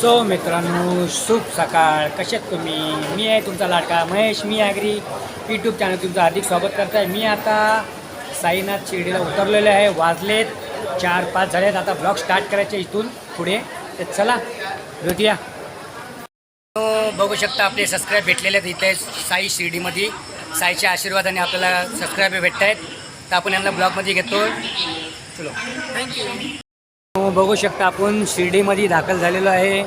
So मित्रांनो शुभ सकाळ. कशात तुम्ही? मी आहे तुमचा लाडका महेश. मी आगरी यूट्यूब चॅनल तुमचं हार्दिक स्वागत करत आहे मी आता साईनाथ शिर्डीला उतरलेले आहे. वाजलेत चार पाच झालेत. आता ब्लॉग स्टार्ट करायचे इथून पुढे. तर चला भेटूया. तो बघू शकता आपले सबस्क्राईब भेटलेले आहेत इथे साई शिर्डीमध्ये. साईच्या आशीर्वादाने आपल्याला सबस्क्राईब भेटत आहेत तर आपण यांना ब्लॉगमध्ये घेतो. चलो. थँक्यू हो, बघू शकता आपण शिर्डीमध्ये दाखल झालेलो आहे.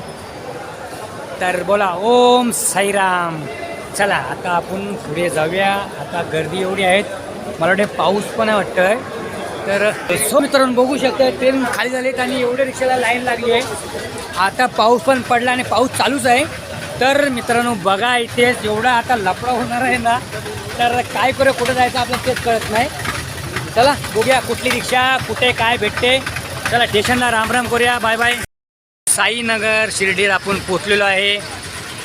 तर बोला ओम साईराम. चला आता आपण पुढे जाऊया. आता गर्दी एवढी आहेत. मला वाटते पाऊस पण आहे वाटतं तर सो मित्रांनो बघू शकता ट्रेन खाली झालीत आणि एवढे रिक्षाला लाईन लागली आहे. आता पाऊस पण पडला आणि पाऊस चालूच आहे. तर मित्रांनो बघा इथेच एवढा आता लफडा होणार आहे ना तर काय करू कुठं जायचं आपल्याला तेच कळत नाही. चला बघूया कुठली रिक्षा कुठे काय भेटते. चला स्टेशनला राम राम करूया. Bye bye. साईनगर शिर्डीत आपण पोचलेलो आहे.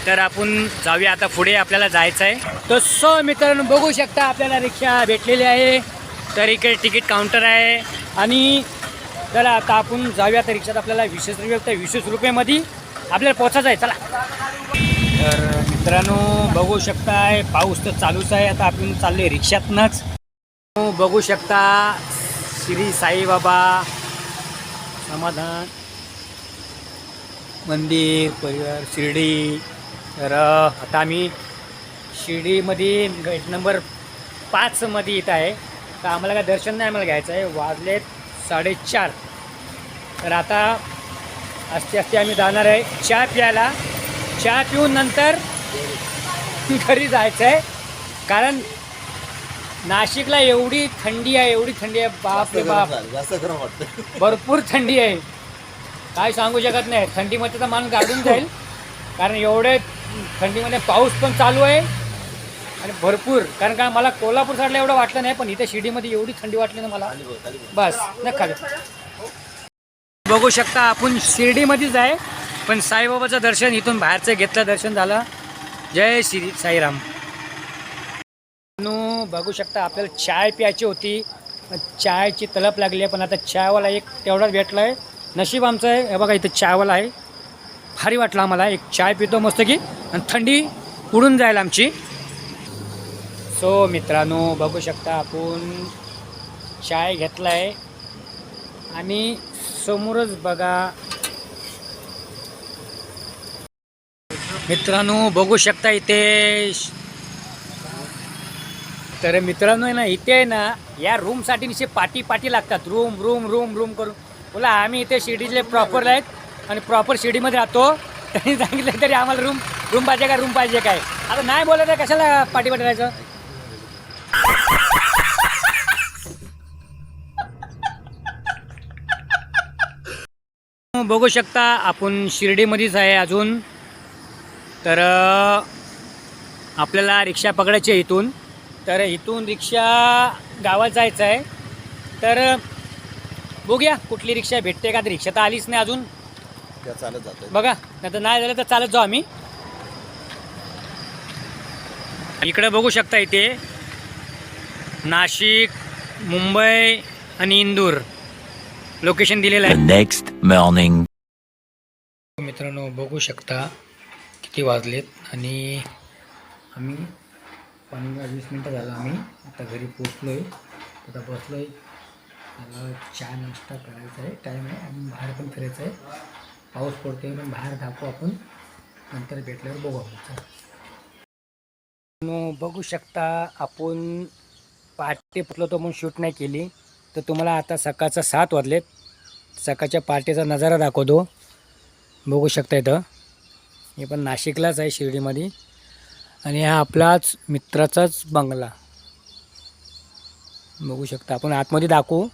तर आपण जाऊया आता पुढे आपल्याला जायचं आहे. तर सो मित्रांनो बघू शकता आपल्याला रिक्षा भेटलेली आहे. तर इकडे तिकीट काउंटर आहे. आणि चला आता आपण जाऊया तर रिक्षात. आपल्याला वीसच रुपये तर वीसच रुपयेमध्ये आपल्याला पोचायचं आहे. चला. तर मित्रांनो बघू शकताय पाऊस तर चालूच आहे. आता आपण चालले रिक्षातनंच. बघू शकता श्री साईबाबा समाधान. मंदिर परिवार शिर्डी तर आता आम्ही शिर्डीमध्ये गेट नंबर पाचमध्ये येत आहे. तर आम्हाला काय दर्शन नाही आम्हाला घ्यायचं आहे. वाजलेत साडेचार. तर आता असते असते आम्ही जाणार आहे चहा प्यायला. चहा पिऊन नंतर घरी जायचं आहे कारण नाशिकला एवढी थंडी आहे एवढी थंडी आहे बाप रे बाप. जास्त गरम वाटतं भरपूर थंडी आहे. काय सांगू शकत नाही. थंडीमध्ये तर माणूस गाडून जाईल. कारण एवढे थंडीमध्ये पाऊस पण चालू आहे. आणि भरपूर. कारण का मला कोल्हापूर साईडला एवढं वाटलं नाही पण इथे शिर्डीमध्ये एवढी थंडी वाटली ना मला. बस न खाली. बघू शकता आपण शिर्डीमध्येच आहे. पण साईबाबाचं दर्शन इथून बाहेरचं घेतलं दर्शन झालं. जय श्री साईराम. बघू शकता आपल्याला चाय प्यायची होती. चायची तलप लागली आहे पण आता चायवाला एक तेवढाच भेटला आहे नशीब आमचं आहे. हे बघा इथं चायवाला आहे. भारी वाटलं आम्हाला. एक चाय पितो मस्त की आणि थंडी उडून जाईल आमची. सो मित्रांनो बघू शकता आपण चाय घेतला आहे आणि समोरच बघा. मित्रांनो बघू शकता इथे तर मित्रांनो आहे ना इथे आहे ना या रूमसाठी निशे पाटी पाटी लागतात. रूम रूम रूम रूम करून. बोला आम्ही इथे शिर्डीतले प्रॉपर आहेत आणि प्रॉपर शिर्डीमध्ये राहतो. त्यांनी सांगितलं तरी आम्हाला रूम रूम पाहिजे काय रूम पाहिजे काय? आता नाही बोलत आहे कशाला पाठी पाठी राहायचं? बघू शकता आपण शिर्डीमध्येच आहे अजून. तर आपल्याला रिक्षा पकडायची आहे इथून. तर इथून रिक्षा गावात जायचं आहे. तर बघूया कुठली रिक्षा भेटते का. तर रिक्षा तर आलीच नाही अजून. चालत जातं बघा नाही तर नाही झालं तर चालत जाऊ आम्ही. इकडे बघू शकता इथे. नाशिक मुंबई आणि इंदूर. लोकेशन दिलेलं आहे. Next morning. मित्रांनो बघू शकता किती वाजलेत आणि आम्ही पंधरा वीस मिनटं झालं आम्ही. आता घरी पोचलो आहे आता बसलो आहे मला चहा नाश्ता करायचा आहे. टाईम आहे. आणि बाहेर पण फिरायचं आहे. पाऊस पडतो आहे पण बाहेर धापू आपण. नंतर भेटल्यावर बघू आपण. बघू शकता आपण पहाटे पोचलो तो म्हणून शूट नाही केली. तर तुम्हाला आता सकाळचा सात वाजलेत. सकाळच्या पहाटेचा नजारा दाखवतो. बघू शकता इथं. हे पण नाशिकलाच आहे शिर्डीमध्ये. आणि हा आपलाच मित्राचाच बंगला. बघू शकता. आपण आतमध्ये दाखवू.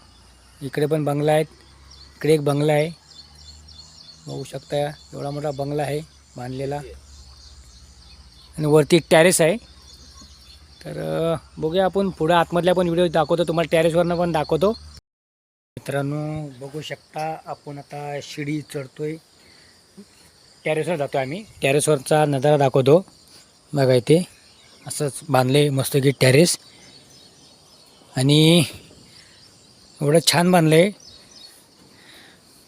इकडे पण बंगला आहे. इकडे एक बंगला आहे. बघू शकता एवढा मोठा बंगला आहे बांधलेला. आणि वरती एक टॅरेस आहे. तर बघूया आपण पुढं आतमधल्या पण व्हिडिओ दाखवतो. तुम्हाला टॅरेसवरनं पण दाखवतो. मित्रांनो बघू शकता आपण आता शिडी चढतोय. टॅरेसवर जातो आम्ही. टॅरेसवरचा नजारा दाखवतो. बघा इथे असंच बांधले मस्त की टॅरेस आणि एवढं छान बांधलं आहे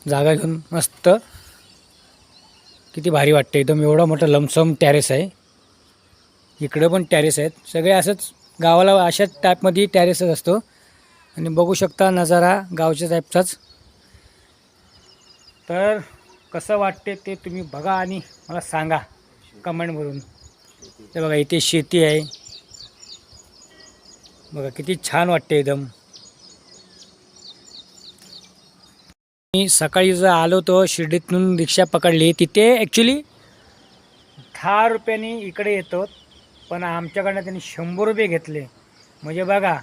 जागा घेऊन मस्त. किती भारी वाटतं एकदम. एवढा मोठा लमसम टॅरेस आहे. इकडं पण टॅरेस आहेत. सगळे असंच गावाला अशाच टाईपमध्ये टॅरेसच असतो. आणि बघू शकता नजारा गावच्या टाईपचाच तर कसं वाटते ते तुम्ही बघा आणि मला सांगा कमेंटवरून. ते बघा इथे शेती आहे. बघा किती छान वाटते एकदम. मी सकाळी जर आलो होतो शिर्डीतून रिक्षा पकडली तिथे ॲक्च्युली दहा रुपयानी इकडे येतो पण आमच्याकडनं त्यांनी शंभर रुपये घेतले. म्हणजे बघा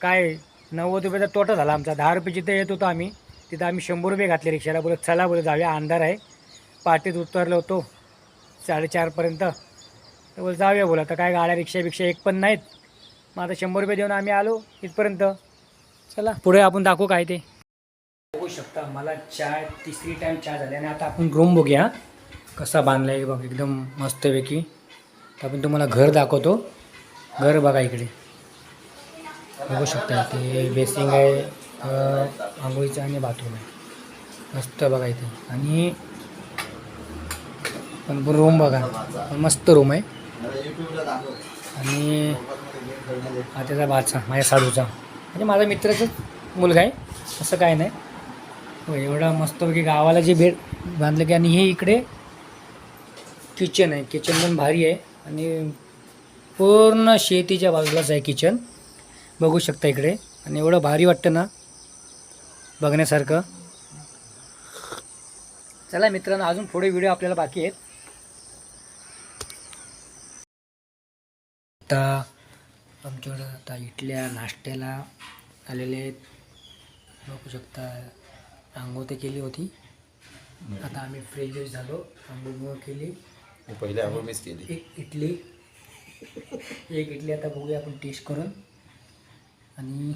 काय नव्वद रुपयाचा तोटा झाला आमचा. दहा रुपये जिथे येत होतो आम्ही तिथं आम्ही शंभर रुपये घातले रिक्षाला. बोलत चला बोलत जाऊया अंधार आहे. पाटीत उतरलो होतो साडेचारपर्यंत तर बोल जाऊया बोला. तर काय गाड्या रिक्षाबिक्षा एक पण नाहीत. मग आता शंभर रुपये देऊन आम्ही आलो इथपर्यंत. चला पुढे आपण दाखवू काय ते. बघू शकता मला चाय तिसरी टाईम चहा झाली. आणि आता आपण रूम बघूया. कसा बांधला आहे बघ एकदम मस्तपैकी. तर आपण तुम्हाला घर दाखवतो. घर बघा इकडे. बघू शकता ते बेसिंग आहे आंघोळीचं आणि बाथरूम आहे. मस्त बघा इथे. आणि पण रूम बघा. मस्त रूम आहे. आणि हा त्याचा बाचा माझ्या साडूचा म्हणजे माझा मित्राचाच मुलगा आहे. असं काय नाही. हो एवढा मस्तपैकी गावाला जे भेट बांधलं की आणि हे इकडे किचन आहे. किचन पण भारी आहे. आणि पूर्ण शेतीच्या बाजूलाच आहे किचन बघू शकता इकडे. आणि एवढं भारी वाटतं ना बघण्यासारखं. चला मित्रांनो अजून पुढे व्हिडिओ आपल्याला बाकी आहेत. आता आमच्याकडं आता इडल्या नाश्त्याला आलेले आहेत. बघू शकता आंघोळ तर केली होती. आता आम्ही फ्रेश झालो आंघोळ केली. पहिले आंघोळ मीच केली. एक इडली. एक इडली आता बघूया आपण टेस्ट करून. आणि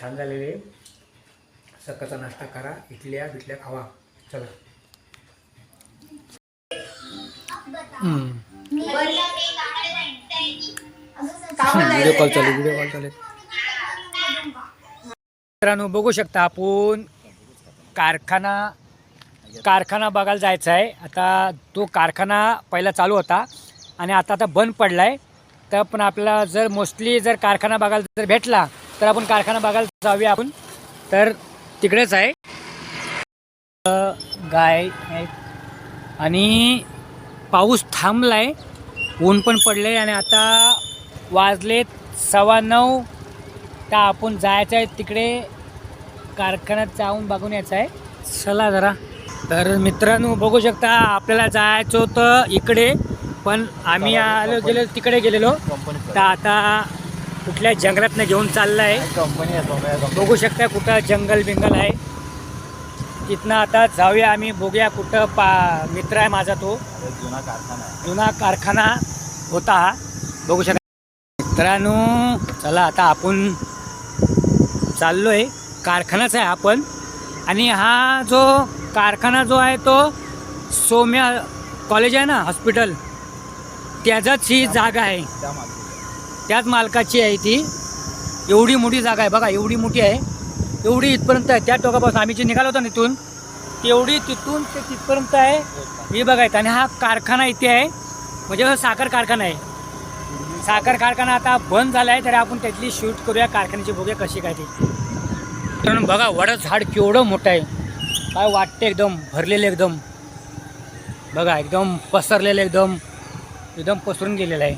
छान झालेले. सकाळचा नाश्ता करा इडल्या बिटल्या खावा. चला. व्हिडिओ कॉल चालू व्हिडिओ कॉल चालू. मित्रांनो बघू शकता आपण कारखाना कारखाना बघायला जायचा आहे. आता तो कारखाना पहिला चालू होता आणि आता आता बंद पडला आहे तर पण आपल्याला जर मोस्टली जर कारखाना बघायला जर भेटला तर आपण कारखाना बघायला जाऊया आपण. तर तिकडेच आहे. गाय आहेत आणि पाऊस थांबला आहे ऊन पण पडलं आहे आणि आता वाजलेत सव्वा नऊ. तर आपण जायचं आहे तिकडे कारखान्यात जाऊन बघून यायचं आहे. चला जरा. तर मित्रांनो बघू शकता आपल्याला जायचं होतं इकडे पण आम्ही आलो गेलो तिकडे गेलेलो. तर आता कुठल्या जंगलातनं घेऊन चाललं आहे कंपनी बघू शकता कुठं जंगल बिंगल आहे. तिथनं आता जाऊया आम्ही बघूया कुठं पा मित्र आहे माझा तो. जुना कारखाना आहे जुना कारखाना होता हा. बघू शकता. मित्रांनो चला आता आपण चाललो आहे कारखानाच आहे आपण आणि हा जो कारखाना जो आहे तो सोम्या कॉलेज आहे ना हॉस्पिटल त्याचाच ही जागा आहे. त्याच मालकाची आहे ती. एवढी मोठी जागा आहे. बघा एवढी मोठी आहे. एवढी इथपर्यंत आहे. त्या टोकापासून आम्ही जे निघालो होतो ना तिथून तेवढी तिथून ते तिथपर्यंत आहे. हे बघायचं. आणि हा कारखाना इथे आहे. म्हणजे साखर कारखाना आहे. साखर कारखाना आता बंद झाला आहे तर आपण त्यातली शूट करूया कारखान्याची बघूया कशी काय ती. कारण बघा वडं झाड केवढं मोठं आहे. काय वाटते एकदम भरलेलं एकदम. बघा एकदम पसरलेलं एकदम. एकदम पसरून गेलेलं आहे.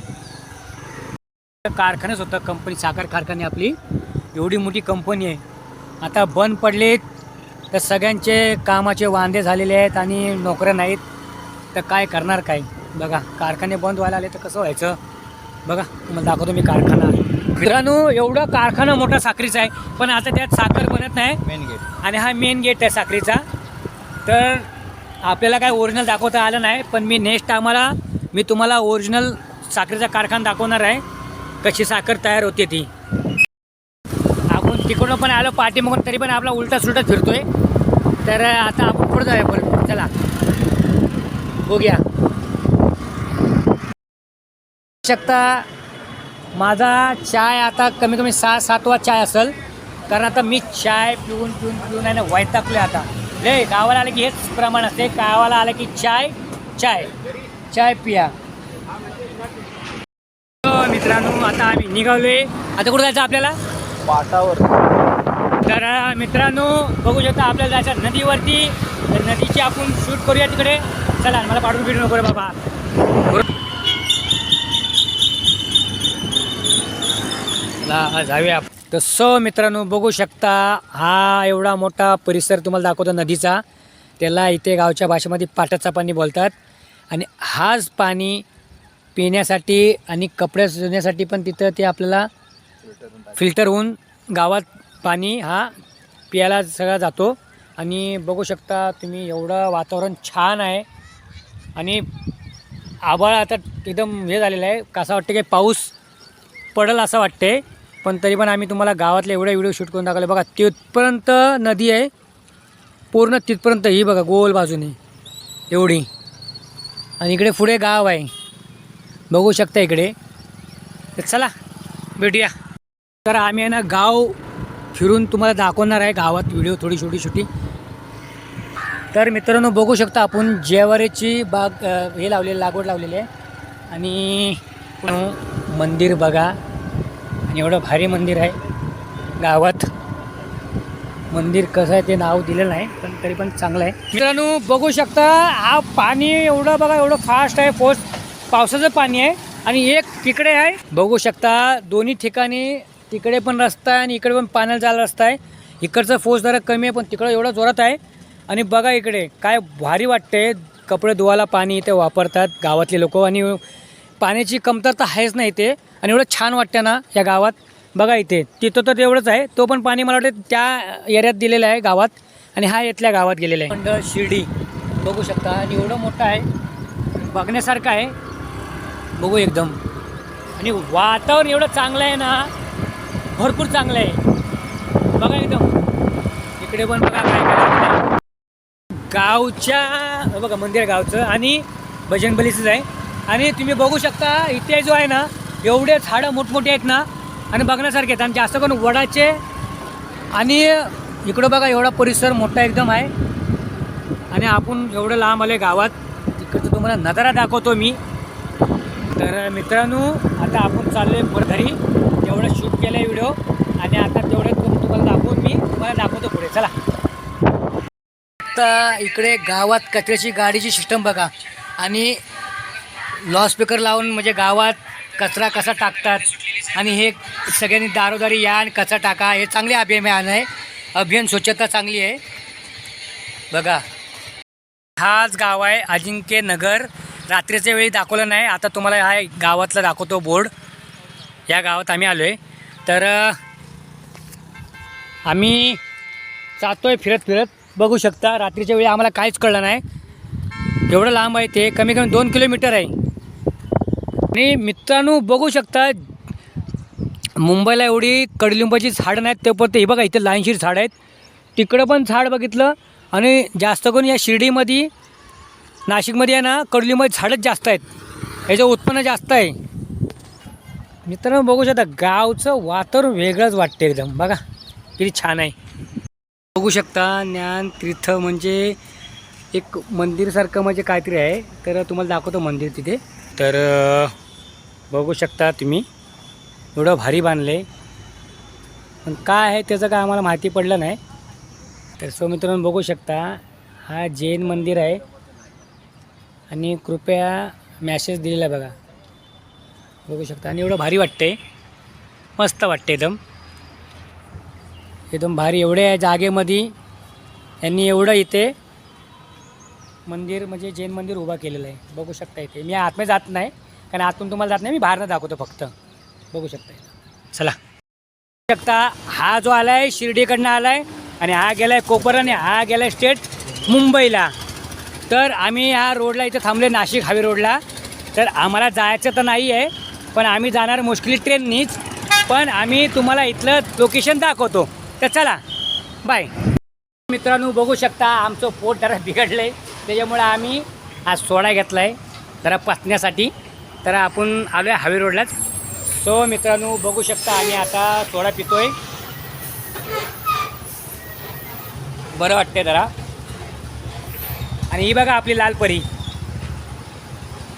कारखानाच होतं कंपनी साखर कारखाने आपली. एवढी मोठी कंपनी आहे. आता बंद पडले तर सगळ्यांचे कामाचे वांदे झालेले आहेत आणि नोकऱ्या नाहीत तर काय करणार काय? बघा कारखाने बंद व्हायला आले तर कसं व्हायचं? बघा तुम्हाला दाखवतो मी कारखाना मित्रांनो एवढा कारखाना मोठा साखरीचा आहे पण आता त्यात साखर बनत नाही. मेन गेट आणि हा मेन गेट आहे साखरेचा. तर आपल्याला काय ओरिजिनल दाखवता आलं नाही पण मी नेक्स्ट टायमाला मी तुम्हाला ओरिजिनल साखरेचा कारखाना दाखवणार आहे. कशी साखर तयार होते ती. तिकडून पण आलो पाठीमागून तरी पण आपला उलटा सुलटा फिरतोय. तर आता आपण पुढे जाऊया परत चला. बघूया. शकता माझा चाय आता कमी कमी सहा सातवा चाय असेल. कारण आता मी चाय पिऊन पिऊन पिऊन आहे ना वैतागले आता. रे गावाला आलं की हेच प्रमाण असते गावाला आलं की चाय चाय. चाय पिया. मित्रांनो आता आम्ही निघालोय. आता कुठं जायचं आपल्याला? पाटावर. तर मित्रांनो बघू शकता आपल्याला जायचं नदीवरती. तर नदीची आपण शूट करूया तिकडे. चला मला पाडून बिडू नको बाबा. चला जाऊया. तसं मित्रांनो बघू शकता हा एवढा मोठा परिसर तुम्हाला दाखवतो नदीचा. त्याला इथे गावच्या भाषेमध्ये पाटाचा पाणी बोलतात. आणि हाच पाणी पिण्यासाठी आणि कपडे धुण्यासाठी पण तिथं ते आपल्याला फिल्टर होऊन गावात पाणी हा प्यायला सगळा जातो. आणि बघू शकता तुम्ही एवढं वातावरण छान आहे. आणि आभाळ आता एकदम हे झालेलं आहे. कसं वाटतं की पाऊस पडेल असं वाटते पण तरी पण आम्ही तुम्हाला गावातले एवढे व्हिडिओ शूट करून दाखवले. बघा तिथपर्यंत नदी आहे. पूर्ण तिथपर्यंत ही बघा गोल बाजूने एवढी. आणि इकडे पुढे गाव आहे. बघू शकता इकडे. चला भेटूया. तर आम्ही आहे ना गाव फिरून तुम्हाला दाखवणार आहे गावात व्हिडिओ थोडी छोटी छोटी. तर मित्रांनो बघू शकता आपण जेवारीची बाग हे लावलेली लागवड लावलेली आहे. आणि मंदिर बघा. आणि एवढं भारी मंदिर आहे. गावात मंदिर कसं आहे ते नाव दिलेलं नाही पण तरी पण चांगलं आहे. मित्रांनो बघू शकता हा पाणी एवढं बघा एवढं फास्ट आहे. फोर्स पावसाचं पाणी आहे. आणि एक तिकडे आहे. बघू शकता दोन्ही ठिकाणी तिकडे पण रस्ता आहे आणि इकडे पण पाण्याला जायला रस्ता आहे. इकडचं फोर्स जरा कमी आहे पण तिकडं एवढं जोरात आहे. आणि बघा इकडे काय भारी वाटते कपडे धुवायला पाणी इथे वापरतात गावातले लोक. आणि पाण्याची कमतरता आहेच नाही इथे. आणि एवढं छान वाटतं ना या गावात. बघा इथे तिथं तर एवढंच आहे. तो पण पाणी मला वाटतं त्या एरियात दिलेलं आहे गावात. आणि हा इथल्या गावात गेलेला आहे. मंडळ शिर्डी बघू शकता. आणि एवढं मोठं आहे. बघण्यासारखं आहे. बघू एकदम. आणि वातावरण एवढं चांगलं आहे ना. भरपूर चांगलं आहे. बघा एकदम इकडे पण बघा काय गावच्या बघा मंदिर गावचं आणि भजनबलीचंच आहे. आणि तुम्ही बघू शकता इथे जो आहे ना एवढे झाडं मोठमोठे आहेत ना आणि बघण्यासारखे आहेत. आणि जास्त करून वडाचे आणि इकडं बघा एवढा परिसर मोठा एकदम आहे. आणि आपण एवढं लांब आले गावात. तिकडचं तुम्हाला नजारा दाखवतो मी. तर मित्रांनो आता आपण चाललो आहे परत घरी तेवढं शूट केलं आहे व्हिडिओ आणि आता तेवढं तुम्हाला दाखवून मी तुम्हाला दाखवतो पुढे. चला. आता इकडे गावात कचऱ्याची गाडीची सिस्टम बघा. आणि लाऊडस्पीकर लावून म्हणजे गावात कचरा कसा टाकतात आणि हे सगळ्यांनी दारोदारी या आणि कचरा टाका. हे चांगले अभियान आहे. अभियान स्वच्छता चांगली आहे. बघा. हाच गाव आहे अजिंक्य नगर. रात्रीच्या वेळी दाखवलं नाही. आता तुम्हाला हा गावातला दाखवतो बोर्ड या गावात आम्ही आलो आहे तर आम्ही जातो आहे फिरत फिरत. बघू शकता रात्रीच्या वेळी आम्हाला काहीच कळलं नाही. एवढं लांब आहे ते कमी कमी दोन किलोमीटर आहे. आणि मित्रांनो बघू शकता मुंबईला एवढी कडलिंबाची झाडं नाहीत ते पण ते हे बघा इथे लाईनशीर झाडं आहेत. तिकडं पण झाड बघितलं आणि जास्त करून या शिर्डीमध्ये नाशिकमध्ये आहे ना कडलिंबाची झाडंच जास्त आहेत. याचं उत्पन्न जास्त आहे. मित्रांनो बघू शकता गावचं वातावरण वेगळंच वाटते एकदम. बघा किती छान आहे. बघू शकता ज्ञान तीर्थ म्हणजे एक मंदिरसारखं म्हणजे काहीतरी आहे. तर तुम्हाला दाखवतो मंदिर तिथे. तर बघू शकता तुम्ही एवढं भारी बांधले पण काय आहे त्याचं काय आम्हाला माहिती पडलं नाही. तर सो मित्रांनो बघू शकता हा जैन मंदिर आहे. आणि कृपया मॅसेज दिलेला आहे बघा. बघू शकता. आणि एवढं भारी वाटते मस्त वाटते एकदम. एकदम भारी. एवढ्या जागेमध्ये यांनी एवढं इथे मंदिर म्हणजे जैन मंदिर उभा केलेलं आहे. बघू शकता इथे. मी आतमध्ये जात नाही कारण आतून तुम्हाला जात नाही. मी बाहेरनं दाखवतो फक्त. बघू शकता चला. बघू शकता हा जो आला आहे शिर्डीकडनं आला आहे आणि हा गेला आहे कोपर आणि हा गेला आहे स्टेट मुंबईला. तर आम्ही ह्या रोडला इथं थांबले नाशिक हायवे रोडला. तर आम्हाला जायचं तर नाही आहे पण आम्ही जाणार मुश्किल ट्रेननीच. पण आम्ही तुम्हाला इथलं लोकेशन दाखवतो. तर चला बाय मित्रांनो बघू शकता आमचं पोट जरा बिघडलं आहे त्याच्यामुळे आम्ही आज सोडा घेतला आहे जरा पचण्यासाठी तर आपण आलो आहे हावे रोडलाच. सो मित्रांनो बघू शकता आम्ही आता सोडा पितो आहे बरं वाटते जरा. आणि ही बघा आपली लाल परी.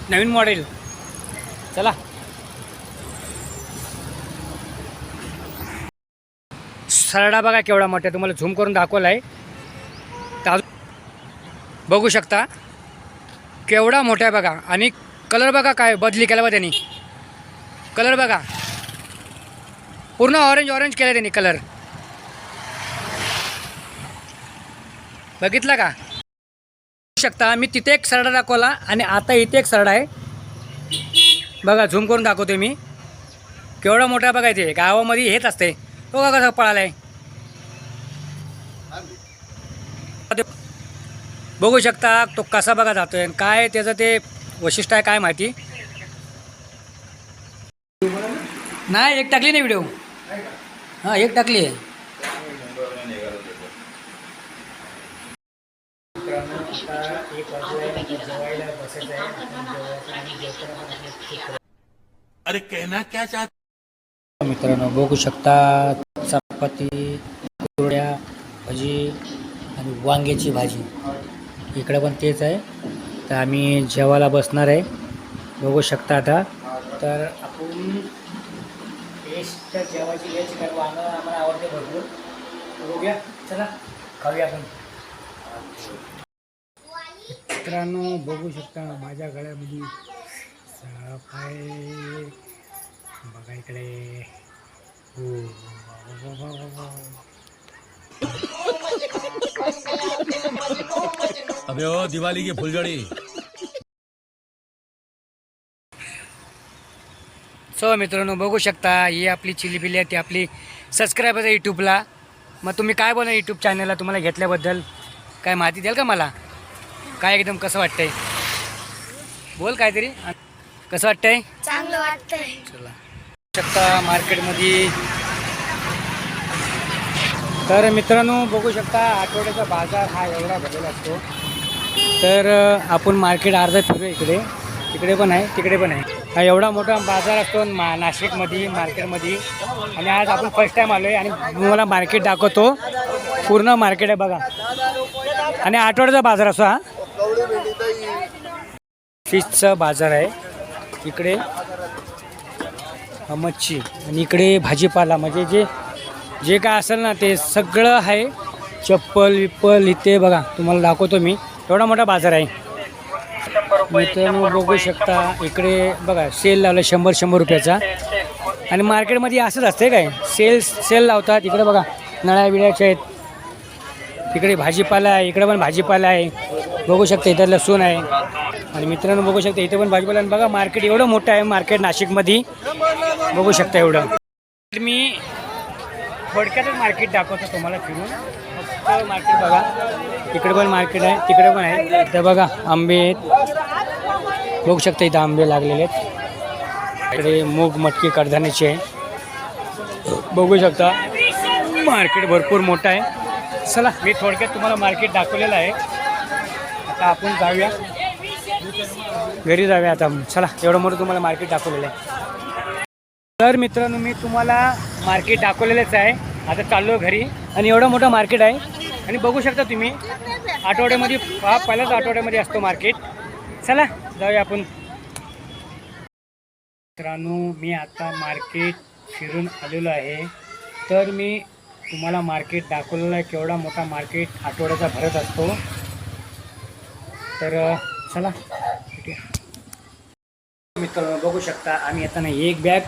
नवीन मॉडेल चला. सरडा बघा केवढा मोठा आहे. तुम्हाला झूम करून दाखवला आहे तर बघू शकता. केवढा मोठा आहे बघा. आणि कलर बघा काय बदली केला बा त्यांनी. कलर बघा. पूर्ण ऑरेंज ऑरेंज केला त्यांनी कलर बघितला का? बघू शकता मी तिथे एक सरडा दाखवला आणि आता इथे एक सरडा आहे. बघा झूम करून दाखवतो मी. केवढा मोठा बघा इथे. गावामध्ये हेच असते तो का कसा पळालाय. बघू शकता तो कसा बघा जातोय आणि काय त्याचं ते वैशिष्ट्य आहे काय माहिती? नाही एक टाकली नाही व्हिडिओ हां एक टाकली आहे. अरे कहना क्या चाहते हो? मित्रांनो बघू शकता चपाती कुरड्या भजी आणि वांग्याची भाजी. इकडे पण तेच आहे. तर आम्ही जेवायला बसणार आहे. बघू शकता आता. तर आपण टेस्ट जेवायची घ्यायची कारण वांगं आम्हाला आवडते भरपूर. बघूया. चला खाऊया आपण. मित्रांनो बघू शकता माझ्या गळ्यामध्ये साप आहे. बघा इकडे. हो वा, वा. अबे ओ दिवाली की फुलझड़ी। सो मित्रांनो बघू शकता ही आपली चिली पिली आहे ती आपली सबस्क्रायबर आहे यूट्यूबला मग तुम्ही काय बोला यूट्यूब चॅनलला तुम्हाला घेतल्याबद्दल? काय माहिती द्याल का मला? काय एकदम कसं वाटतंय? बोल काहीतरी. कसं वाटतंय? चांगलं वाटतंय. चला. शकता मार्केटमध्ये. तर मित्रांनो बघू शकता आठवड्याचा बाजार हा एवढा भरलेला असतो. तर आपण मार्केट अर्धा फिरूया इकडे. तिकडे पण आहे तिकडे पण आहे. हा एवढा मोठा बाजार असतो मा नाशिकमध्ये मार्केटमध्ये. आणि आज आपण फर्स्ट टाईम आलो आहे आणि तुम्हाला मार्केट दाखवतो. पूर्ण मार्केट आहे बघा. आणि आठवड्याचा बाजार असो हा. फिशचा बाजार आहे. इकडे मच्छी. आणि इकडे भाजीपाला म्हणजे जे जे काय असेल ना ते सगळं आहे. चप्पल विप्पल इथे बघा तुम्हाला दाखवतो मी. एवढा मोठा बाजार आहे. मित्रांनो बघू शकता इकडे बघा सेल लावला शंभर शंभर रुपयाचा. आणि मार्केटमध्ये असंच असते काय? सेल सेल लावतात. इकडे बघा नळ्या बिळ्याच्या आहेत. तिकडे भाजीपाला आहे इकडे पण भाजीपाला आहे. बघू शकता इथं लसूण आहे. आणि मित्रांनो बघू शकता इथे पण भाजीपाला आणि बघा मार्केट एवढं मोठं आहे मार्केट नाशिकमध्ये. बघू शकता एवढं. तर मी थोडक्यातच मार्केट दाखवतो तुम्हाला फिरून. फक्त मार्केट बघा. तिकडे पण मार्केट आहे तिकडे पण आहे. इथं बघा आंबे आहेत. बघू शकता इथं आंबे लागलेले आहेत. इकडे मूग मटकी कडधान्याची आहे. बघू शकता मार्केट भरपूर मोठं आहे. चला मी थोडक्यात तुम्हाला मार्केट दाखवलेलं आहे. आता आपण जाऊया. घरी जाऊया आता. चला एवढं मोठं तुम्हाला मार्केट दाखवलेलं आहे. तर मित्रांनो मी तुम्हाला मार्केट दाखवलेलंच आहे. आता चाललो घरी आणि एवढं मोठं मार्केट आहे. आणि बघू शकता तुम्ही आठवड्यामध्ये हा पहिल्याच आठवड्यामध्ये असतो मार्केट चला जाऊया आपण. मित्रांनो मी आता मार्केट फिरून आलेलो आहे. तर मी तुम्हाला मार्केट दाखवलेलं आहे केवढा मोठा मार्केट आठवड्याचा भरत असतो. तर चला. भेटूया. मित्रांनो बघू शकता आम्ही येताना एक बॅग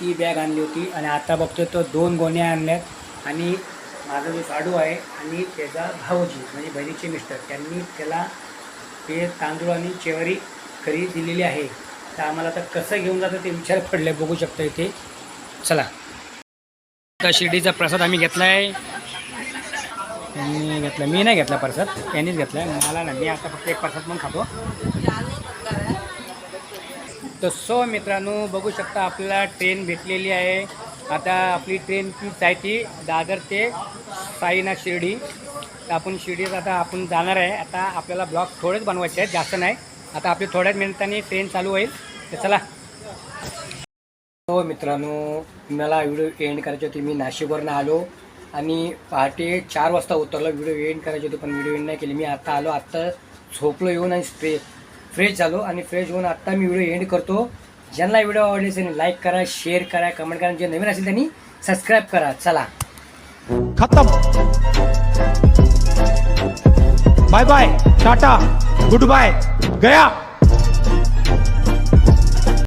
ती बॅग आणली होती आणि आता बघतो तो दोन गोण्या आणल्यात. आणि माझा जो साडू आहे आणि त्याचा भाऊजी म्हणजे बहिणीचे मिस्टर त्यांनी त्याला ते तांदूळ आणि चेवरी खरी दिलेली आहे. तर आम्हाला आता कसं घेऊन जातं ते विचार पडले बघू शकतो इथे. चला. शिर्डीचा प्रसाद आम्ही घेतला आहे मी घेतला मी नाही घेतला परसाद त्यांनीच घेतला. आहे मला नाही मी आता फक्त एक परसाद पण खातो. तर सो मित्रांनो बघू शकता आपल्याला ट्रेन भेटलेली आहे. आता आपली ट्रेन तीच आहे ती दादर ते साईनाथ शिर्डी. तर आपण शिर्डीत आता आपण जाणार आहे. आता आपल्याला ब्लॉक थोडेच बनवायचे आहेत जास्त नाही. आता आपली थोड्याच मिनिटांनी ट्रेन चालू होईल. तर चला. हो मित्रांनो मला व्हिडिओ एंड करायची होती मी नाशिकवरनं आलो. आणि पहाटे चार वाजता उतरलो व्हिडिओ एंड करायचे होते पण व्हिडिओ एंड नाही केली. मी आत्ता आलो आत्ता झोपलो येऊन आणि फ्रे फ्रेश झालो आणि फ्रेश होऊन आत्ता मी व्हिडिओ एंड करतो. ज्यांना व्हिडिओ आवडले त्यांनी लाईक करा शेअर करा कमेंट करा. जे नवीन असेल त्यांनी सबस्क्राईब करा. चला. खतम. Bye bye tata good bye गया.